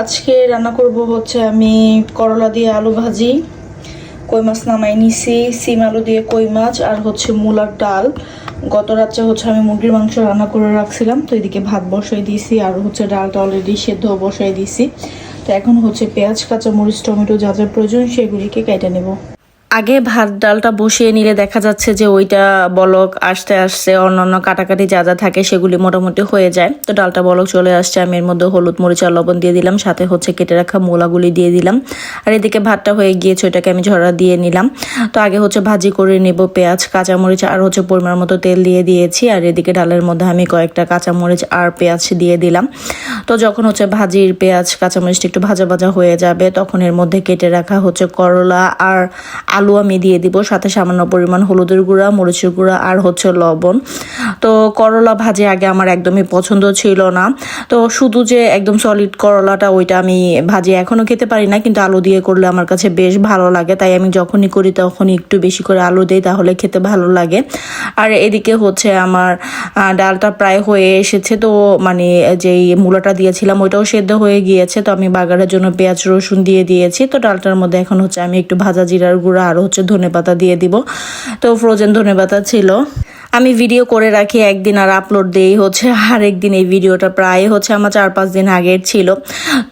আজকে রান্না করব হচ্ছে আমি করলা দিয়ে আলু ভাজি, কই মাছ নামাই নিছি, সিম আলু দিয়ে কই মাছ আর হচ্ছে মূলার ডাল। গত রাত্রে হচ্ছে আমি মুরগির মাংস রান্না করে রাখছিলাম, তো এদিকে ভাত বসাই দিয়েছি আর হচ্ছে ডালটা অলরেডি সেদ্ধ বসাই দিয়েছি। তো এখন হচ্ছে পেঁয়াজ কাঁচা মরিচ টমেটো যা যা প্রয়োজন সেগুলিকে কেটে নেব। আগে ভাত ডালটা বসিয়ে নিলে দেখা যাচ্ছে যে ওইটা বলক আসতে আসতে অন্যান্য কাটাকাটি যা যা থাকে সেগুলি মোটামুটি হয়ে যায়। তো ডালটা বলক চলে আসছে, আমি এর মধ্যে হলুদ, মরিচ আর লবণ দিয়ে দিলাম, সাথে হচ্ছে কেটে রাখা মোলাগুলি দিয়ে দিলাম। আর এদিকে ভাতটা হয়ে গিয়েছে, ওইটাকে আমি ঝরা দিয়ে নিলাম। তো আগে হচ্ছে ভাজি করে নেব পেঁয়াজ, কাঁচামরিচ আর হচ্ছে পরিমাণ মতো তেল দিয়ে দিয়েছি। আর এদিকে ডালের মধ্যে আমি কয়েকটা কাঁচামরিচ আর পেঁয়াজ দিয়ে দিলাম। তো যখন হচ্ছে ভাজির পেঁয়াজ, কাঁচামরিচটা একটু ভাজা ভাজা হয়ে যাবে, তখন এর মধ্যে কেটে রাখা হচ্ছে করলা আর আলু আমি দিয়ে দিব, সাথে সামান্য পরিমাণ হলুদের গুঁড়া, মরিচের গুঁড়া আর হচ্ছে লবণ। তো করলা ভাজি আগে আমার একদমই পছন্দ ছিল না। তো শুধু যে একদম সলিড করলাটা ওইটা আমি ভাজি এখনও খেতে পারি না, কিন্তু আলু দিয়ে করলে আমার কাছে বেশ ভালো লাগে। তাই আমি যখনই করি তখনই একটু বেশি করে আলু দিই, তাহলে খেতে ভালো লাগে। আর এদিকে হচ্ছে আমার ডালটা প্রায় হয়ে এসেছে। তো মানে যেই মূলাটা দিয়েছিলাম ওইটাও সেদ্ধ হয়ে গিয়েছে। তো আমি বাগারের জন্য পেঁয়াজ রসুন দিয়ে দিয়েছি। তো ডালটার মধ্যে এখন হচ্ছে আমি একটু ভাজা জিরার গুঁড়া আর হচ্ছে ধনে পাতা দিয়ে দিব। তো ফ্রোজেন ধনে পাতা ছিল। আমি ভিডিও করে রাখি, একদিন আর আপলোড দেই হচ্ছে, আর একদিন এই ভিডিওটা প্রায় হচ্ছে আমার চার পাঁচ দিন আগের ছিল।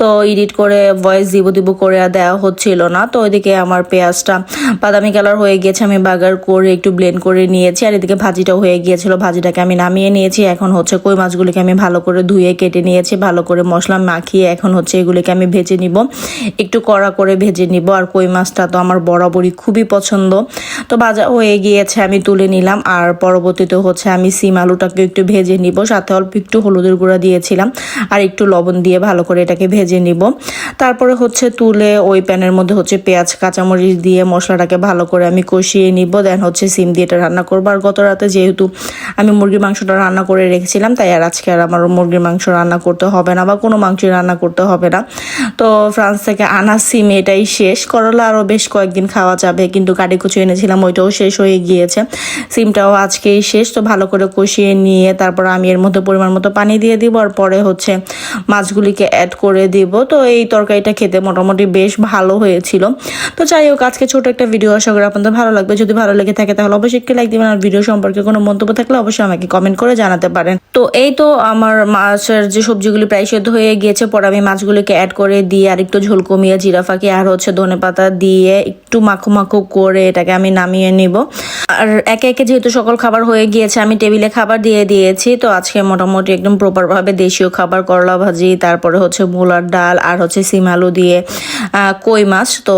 তো এডিট করে ভয়েস দিব দিব করে দেওয়া হচ্ছিল না। তো ওইদিকে আমার পেঁয়াজটা বাদামি কালার হয়ে গিয়েছে, আমি বাগার করে একটু ব্লেন্ড করে নিয়েছি, আর এদিকে ভাজিটাও হয়ে গিয়েছিল। ভাজিটাকে আমি নামিয়ে নিয়েছি, এখন হচ্ছে কই মাছগুলিকে আমি ভালো করে ধুয়ে কেটে নিয়েছি, ভালো করে মশলা মাখিয়ে এখন হচ্ছে এগুলিকে আমি ভেজে নিব। একটু কড়া করে ভেজে নিব, আর কই মাছটা তো আমার বরাবরই খুবই পছন্দ। তো ভাজা হয়ে গিয়েছে, আমি তুলে নিলাম, আর পরবর্তীতে হচ্ছে। আমি সিম আলুটাকে একটু ভেজে নিব, সাথে অল্প একটু হলুদের গুঁড়া দিয়েছিলাম আর একটু লবণ দিয়ে ভালো করে এটাকে ভেজে নিব। তারপরে হচ্ছে তুলে ওই প্যানের মধ্যে হচ্ছে পেঁয়াজ, কাঁচামরিচ দিয়ে মশলাটাকে ভালো করে আমি কষিয়ে নিব। দেন হচ্ছে সিম দিয়ে এটা রান্না করব। আর গত রাতে যেহেতু আমি মুরগির মাংসটা রান্না করে রেখেছিলাম, তাই আর আজকে আর আমার মুরগির মাংস রান্না করতে হবে না বা কোনো মাংস রান্না করতে হবে না। তো ফ্রান্স থেকে আনা সিম এটাই শেষ। করলা আরও বেশ কয়েকদিন খাওয়া যাবে, কিন্তু কাটি কুচি এনেছিলাম, ওইটাও শেষ হয়ে গিয়েছে। সিমটাও আজকেই শেষ। তো ভালো করে কষিয়ে নিয়ে তারপর আমি এর মধ্যে পরিমাণ মতো পানি দিয়ে দিব আর পরে হচ্ছে মাছগুলিকে অ্যাড করে দিব। তো এই তরকারিটা খেতে মোটামুটি বেশ ভালো হয়েছিল। তো যাই হোক, আজকে ছোট একটা ভিডিও আশা করি আপনাদের ভালো লাগবে। যদি ভালো লেগে থাকে তাহলে অবশ্যই একটি লাইক দিবেন আর ভিডিও সম্পর্কে কোনো মন্তব্য থাকলে অবশ্যই আমাকে কমেন্ট করে জানাতে পারেন। তো এই তো আমার মাছের যে সবজিগুলি প্রায় সেদ্ধ হয়ে গিয়েছে, পরে আমি মাছগুলিকে অ্যাড করে দিয়ে আর একটু ঝোল কমিয়ে, জিরা ফাঁকি আর হচ্ছে ধনে পাতা দিয়ে একটু মাখো মাখো করে এটাকে আমি নামিয়ে নিব। আর একে একে যেহেতু সকল খাবার হয়ে গিয়েছে, আমি টেবিলে খাবার দিয়ে দিয়েছি। তো আজকে মোটামুটি একদম প্রপারভাবে দেশীয় খাবার, করলা ভাজি, তারপরে হচ্ছে মোলার ডাল আর হচ্ছে সিম আলু দিয়ে কই মাছ। তো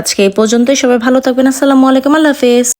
আজকে এই পর্যন্তই। সবাই ভালো থাকবেন। আসসালামু আলাইকুম। আল্লাহ হাফেজ।